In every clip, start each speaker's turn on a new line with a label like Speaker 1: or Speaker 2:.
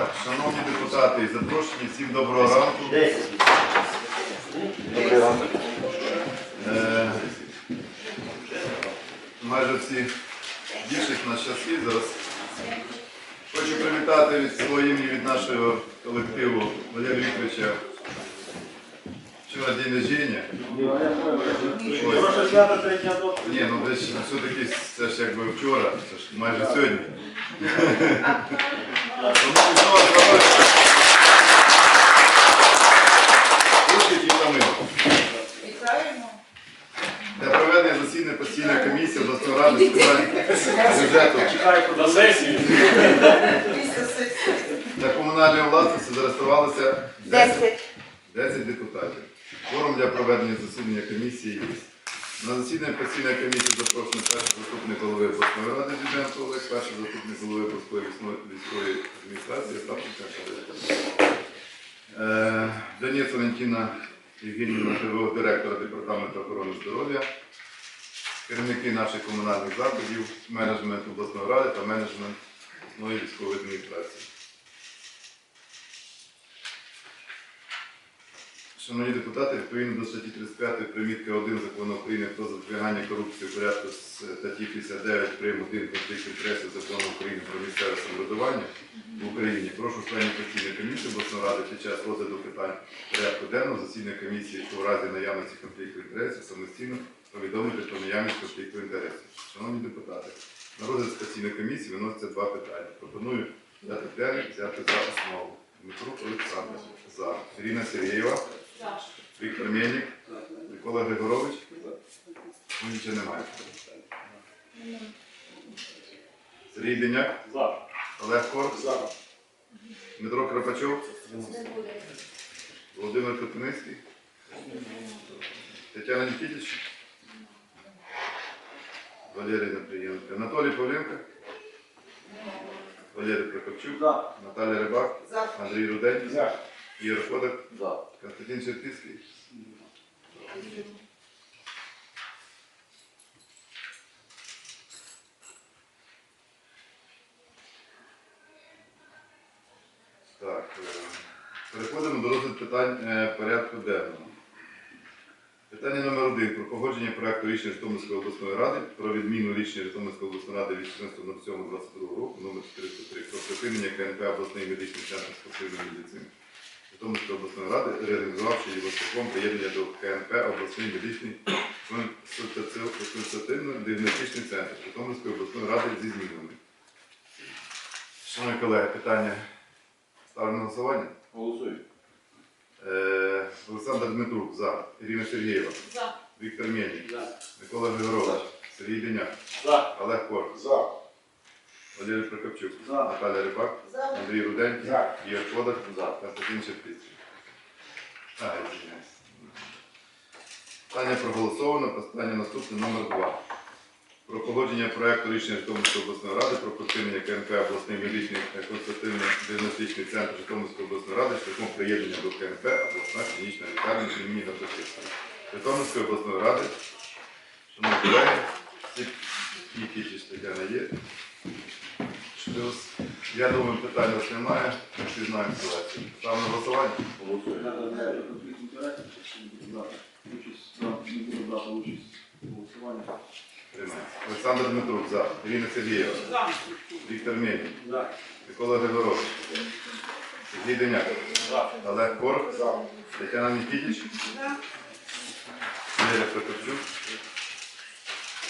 Speaker 1: Так, шановні депутати і запрошені, всім доброго ранку.
Speaker 2: Добрий ранок.
Speaker 1: Е, майже всі більшість на щасливі зараз. Хочу привітати від свого імені від нашого колективу Валерія Вікторовича. Вчора день рождения. Ні, ну ж все-таки це ж якби вчора, це ж майже сьогодні. Для проведення засідання постійної комісії обласної ради з питань бюджету. Та комунальної власності зареєструвалося 10, 10 депутатів. Форум для проведення засідання комісії є. На засідання постійної комісії запрошено перший заступник голови обласної ради Діденко Олег, перший заступник голови обласної військової- адміністрації Остапченка Е, Даніць Валентина Євгенівна, ТВО, директора департаменту охорони здоров'я, керівники наших комунальних закладів, менеджмент обласної ради та менеджмент обласної військової адміністрації. Шановні депутати, відповідно до статті 35 примітки 1 закону України про запобігання корупції у порядку статті 59 прим. 1 конфлікт інтересів закону України про місцеве самоврядування в Україні. Прошу членів постійної комісії обласної ради під час розгляду питань порядку денного засідання комісії у разі наявності конфлікту інтересів самостійно повідомити про наявність конфлікту інтересів. Шановні депутати, на розгляд постійної комісії виносяться два питання. Пропоную взяти денний, взяти за основу. Дмитро Олександр за Ірина Сергієва. Віктор Мельник, Микола Григорович. Нічого немає. Сергій Деняк,
Speaker 2: За.
Speaker 1: Олег Кор,
Speaker 2: За.
Speaker 1: Дмитро Крапачов, Володимир Копиницький, Тетяна Нікітич, Валерій Наприєнко, Анатолій Павленко, Валерій Прокопчук. Наталя Рибак, Андрій Рудень,
Speaker 2: За.
Speaker 1: Ігор Ходак,
Speaker 2: За.
Speaker 1: Константин Черківський. Так, е, переходимо до розгляду питань е, порядку денного. Питання номер один про погодження проекту рішення Житомирської обласної ради про відміну рішення Житомирської обласної ради від 14.07.22 року номер 403 про припинення КНП обласний медичний центр спортивної медицини. Житомирської обласної ради, реалізувавши його шляхом приєднання до КНП обласний медичний консультативно-діагностичний центр Житомирської обласної ради зі змінами. Шановні колеги, питання ставлю на голосування.
Speaker 2: Голосуй.
Speaker 1: Е, Олександр Дмитрук за. Ірина Сергієва.
Speaker 3: За.
Speaker 1: Віктор Мельник.
Speaker 2: За.
Speaker 1: Микола Григорович. Сергій Деняк.
Speaker 2: За.
Speaker 1: Олег Кор.
Speaker 2: За.
Speaker 1: Валерій Прокопчук.
Speaker 2: За.
Speaker 1: Наталя Рибак.
Speaker 3: За.
Speaker 1: Андрій Руденький.
Speaker 2: За.
Speaker 1: Ігор Фодор.
Speaker 2: За.
Speaker 1: Константин Шепіцький. А, извиняюсь. Питання проголосовано. Питання наступне номер 2. Про погодження проекту рішення Житомирської обласної ради про припинення КНП обласний медичний консультативно-діагностичний центр Житомирської обласної ради шляхом приєднання до КНП обласна клінічна лікарня імені Габдашевського. Житомирської обласної ради, шановні колеги, всі які ті Тетяна є. Плюс, я думаю, питань у вас немає, всі знаємо ситуацію. Ставимо на голосування.
Speaker 2: Голосуй. Конфлікт інтересів, участь, не буде брати участь у голосуванні.
Speaker 1: Приймається. Олександр Дмитрук за. Ірина Сергієва.
Speaker 3: За.
Speaker 1: Віктор Мельник.
Speaker 2: За.
Speaker 1: Микола Григорович. Сергій Деняк.
Speaker 2: За.
Speaker 1: Олег Корх. Тетяна Нікітіч.
Speaker 3: За.
Speaker 1: Валерія Прокопчук.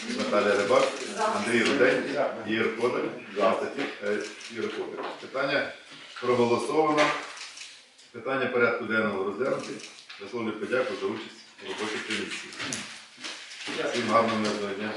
Speaker 1: Наталя Рибак. Андрій Рудень. Ігор Кодар. Ігор Кодар. Питання проголосовано. Питання порядку денного розглянути. Висловлюю подяку за участь у роботі комісії. Всім гарного дня.